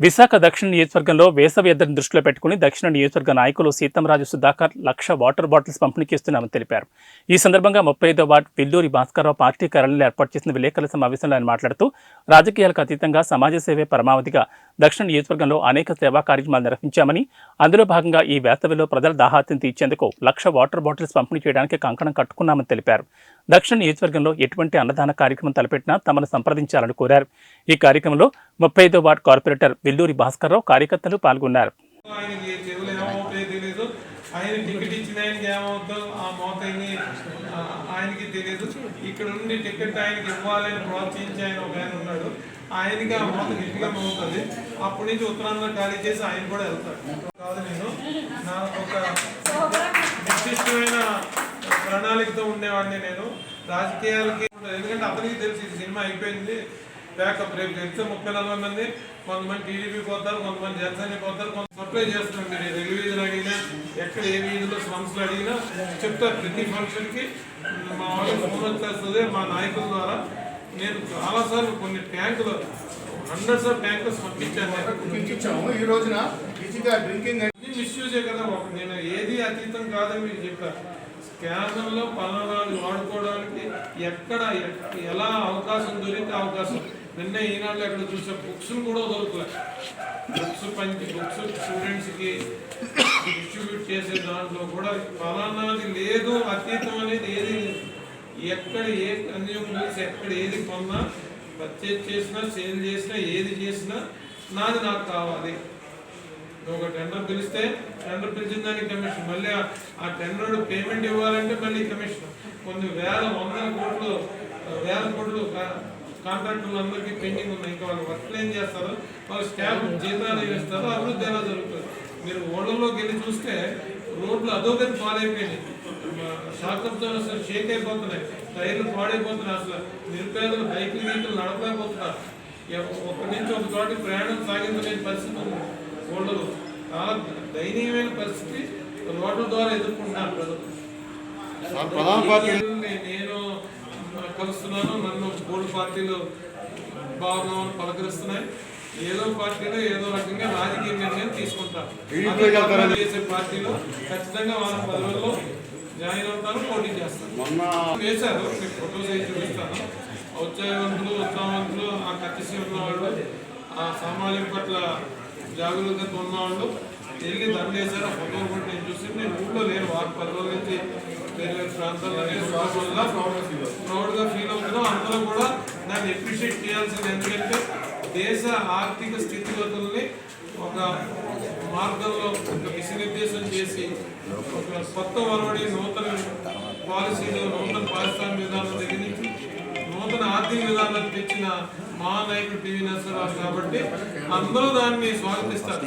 విశాఖ దక్షిణ నియోజకవర్గంలో వేసవి ఎద్దరిని దృష్టిలో పెట్టుకుని దక్షిణ నియోజకవర్గ నాయకులు సీతంరాజు సుధాకర్ లక్ష వాటర్ బాటిల్స్ పంపిణీ చేస్తున్నామని తెలిపారు. ఈ సందర్భంగా ముప్పై ఐదో వార్డు విల్లూరి భాస్కరరావు పార్టీ కార్యాలయంలో ఏర్పాటు చేసిన విలేకరుల సమావేశంలో ఆయన మాట్లాడుతూ రాజకీయాలకు అతీతంగా సమాజ సేవే పరమావధిగా దక్షిణ నియోజకవర్గంలో అనేక సేవా కార్యక్రమాలు నిర్వహించామని అందులో భాగంగా ఈ వేసవిలో ప్రజల దాహాత్యం తీర్చేందుకు లక్ష వాటర్ బాటిల్స్ పంపిణీ చేయడానికి కంకణం కట్టుకున్నామని తెలిపారు. దక్షిణ నియోజకవర్గంలో ఎటువంటి అన్నదాన కార్యక్రమం తలపెట్టినా తమను సంప్రదించాలని కోరారు. ఈ కార్యక్రమంలో ముప్పై ఐదో వార్డు కార్పొరేటర్ వెల్లూరి భాస్కర్రావు కార్యకర్తలు పాల్గొన్నారు. ఆయన టికెట్ ఇచ్చిన ఆయనకి ఏమవుతుందో ఆయన్ని, ఆయనకి తెలియదు ఇక్కడ నుండి టికెట్ ఆయనకి ఇవ్వాలని ప్రోత్సహించి ఆయన ఒక ఆయన ఉన్నాడు. ఆయనకి ఆ మోత గట్టిగా అవుతుంది అప్పటి నుంచి ఉత్తరాంధ్ర ఖాళీ చేసి ఆయన కూడా వెళ్తాడు. కాదు నేను. నా ఒక నిర్దిష్టమైన ప్రణాళికతో ఉండేవాడిని నేను. రాజకీయాలకి ఎందుకంటే అతనికి తెలిసి సినిమా అయిపోయింది. బ్యాకప్ రేపు తెలిస్తే ముప్పై నలభై మంది కొంతమంది టీడీపీ పోతారు కొంతమంది జనసేన పోతారు కొంత సప్లై చేస్తున్నారు మీరు. రిలీజన్ అడిగినా ఎక్కడ ఏ వీధిలో సమస్యలు అడిగినా చెప్తారు ప్రతి ఫంక్షన్కి. మా వాళ్ళు ఫోన్ వచ్చేస్తుంది మా నాయకుల ద్వారా. నేను చాలాసార్లు కొన్ని ట్యాంకులు హండ్రెడ్స్ ఆఫ్ ట్యాంకర్స్ పంపించాను. ఈ రోజున ఈజీగా డ్రింకింగ్ ఇది మిస్యూజే కదా నేను ఏది అతీతం కాదని మీకు చెప్పాను స్కానర్లో పలానాలు వాడుకోవడానికి ఎక్కడ ఎక్- ఎలా అవకాశం దొరికితే అవకాశం నిన్న ఈనాడు అక్కడ చూసే బుక్స్ కూడా దొరకలే బుక్స్ పంచి బుక్స్ స్టూడెంట్స్కి డిస్ట్రిబ్యూట్ చేసే దాంట్లో కూడా ఫలానాది లేదు అతీతం అనేది ఏది లేదు. ఎక్కడ ఏ కన్జ్యూమ్ చేసి ఎక్కడ ఏది కొన్నా పర్చేజ్ చేసినా సేల్ చేసినా ఏది చేసినా నాది నాకు కావాలి. ఒక టెండర్ పిలిస్తే టెండర్ పిలిచిన దానికి కమిషన్ మళ్ళీ ఆ- టెండర్ పేమెంట్ ఇవ్వాలంటే మళ్ళీ కమిషన్ కొన్ని వేల వందల కోట్లు వేల కోట్లు కాంట్రాక్టులు అందరికీ పెండింగ్ ఉన్నాయి. ఇంకా వాళ్ళు వర్క్లు ఏం చేస్తారు? వాళ్ళు స్టాఫ్ జీతాలు ఏమి ఇస్తారో అభివృద్ధి ఎలా జరుగుతుంది? మీరు ఓళ్ళలోకి వెళ్ళి చూస్తే రోడ్లు అధోగతి పాలైపోయినాయి. షాకప్తో అసలు షేక్ అయిపోతున్నాయి. టైర్లు పాడైపోతున్నాయి అసలు. నిరుపేదలు బైకులు గీకులు నడపలేకపోతున్నారు. ఒకరి నుంచి ఒక చోటికి ప్రయాణం సాగించలేని పరిస్థితి ఉంది. ఓళ్ళలో చాలా దయనీయమైన పరిస్థితి రోడ్ల ద్వారా ఎదుర్కొంటున్నారు ప్రజలు. నేను కలుస్తున్నాను నన్ను మూడు పార్టీలు బాగున్నామని పలకరిస్తున్నాయి. ఏదో పార్టీలో ఏదో రకంగా రాజకీయ నిర్ణయం తీసుకుంటారు చేసే పార్టీలో ఖచ్చితంగా వాళ్ళ పదవుల్లో జాయిన్ అవుతారు పోటీ చేస్తారు. వేశారు. మీకు ఫోటోస్ అయితే చూపిస్తాను. ఉత్సాహవంతులు ఉత్సాహవంతులు ఆ కత్తిసి ఉన్నవాళ్ళు ఆ సామాజిక పట్ల జాగరూకత ఉన్నవాళ్ళు వెళ్ళి దండేశారు ఆ ఫోటోలు కూడా నేను చూసి నేను ఊళ్ళో లేను. వారు పది రోజుల నుంచి వేరే వేరే ప్రాంతాల్లో నేను ప్రౌడ్గా ఫీల్ అవుతున్నాం అందరూ కూడా దాన్ని అప్రిషియేట్ చేయాల్సింది ఎందుకంటే దేశ ఆర్థిక స్థితిగతుల్ని ఒక మార్గంలో ఒక దిశనిర్దేశం చేసి ఒక కొత్త వరవడి నూతన పాలసీలు నూతన పారిశ్రామిక విధానం దగ్గర నుంచి నూతన ఆర్థిక విధానాలు తెచ్చిన మహానాయకుడు పివి నరసింహరావు కాబట్టి అందరూ దాన్ని స్వాగతిస్తారు.